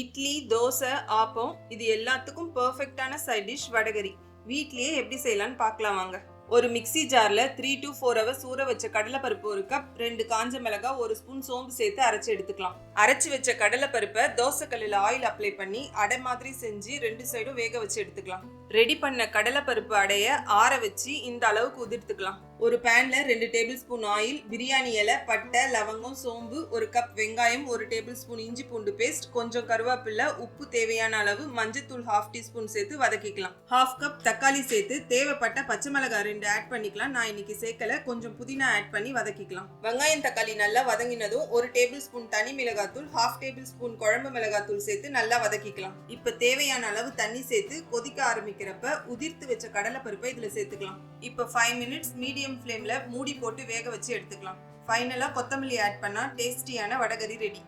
இட்லி தோசை ஆப்பம் இது எல்லாத்துக்கும் பர்ஃபெக்டான சைட் டிஷ் வடகரி வீட்லேயே எப்படி செய்யலாம்னு பார்க்கலாம் வாங்க. ஒரு மிக்ஸி ஜாரில் த்ரீ டு ஃபோர் ஹவர்ஸ் ஊற வச்ச கடலைப்பருப்பு ஒரு கப் ரெண்டு காஞ்ச மிளகாய் ஒரு ஸ்பூன் சோம்பு சேர்த்து அரைச்சி எடுத்துக்கலாம். அரைச்சி வச்ச கடலைப்பருப்பை தோசைக்கல்லில் ஆயில் அப்ளை பண்ணி அடை மாதிரி செஞ்சு ரெண்டு சைடும் வேக வச்சு எடுத்துக்கலாம். ரெடி பண்ண கடலைப்பருப்பு அடைய ஆற வச்சு இந்த அளவுக்கு உதிர்த்துக்கலாம். ஒரு பேனில் ரெண்டு டேபிள் ஸ்பூன் ஆயில் பிரியாணி இலை பட்டை லவங்கம் சோம்பு ஒரு கப் வெங்காயம் ஒரு டேபிள் ஸ்பூன் இஞ்சி பூண்டு பேஸ்ட் கொஞ்சம் கருவேப்பில்லை உப்பு தேவையான அளவு மஞ்சத்தூள் ஹாஃப் டீஸ்பூன் சேர்த்து வதக்கிக்கலாம். ஹாஃப் கப் தக்காளி சேர்த்து தேவைப்பட்ட பச்சை மிளகாய் ரெண்டு ஆட் பண்ணிக்கலாம். நான் இன்னைக்கு சேர்க்கல. கொஞ்சம் புதினா ஆட் பண்ணி வதக்கிக்கலாம். வெங்காயம் தக்காளி நல்லா வதங்கினதும் ஒரு டேபிள் ஸ்பூன் தனி மிளகாத்தூள் ஹாஃப் டேபிள் ஸ்பூன் குழம்பு மிளகாத்தூள் சேர்த்து நல்லா வதக்கிக்கலாம். இப்போ தேவையான அளவு தண்ணி சேர்த்து கொதிக்க ஆரம்பிக்கிறப்ப உதிர்த்து வச்ச கடலைப்பருப்பை இதில் சேர்த்துக்கலாம். இப்போ ஃபைவ் மினிட்ஸ் மீடியம் ஃப்ளேம்ல மூடி போட்டு வேக வச்சு எடுத்துக்கலாம். ஃபைனலா கொத்தமல்லி ஆட் பண்ணா டேஸ்டியான வடகரி ரெடி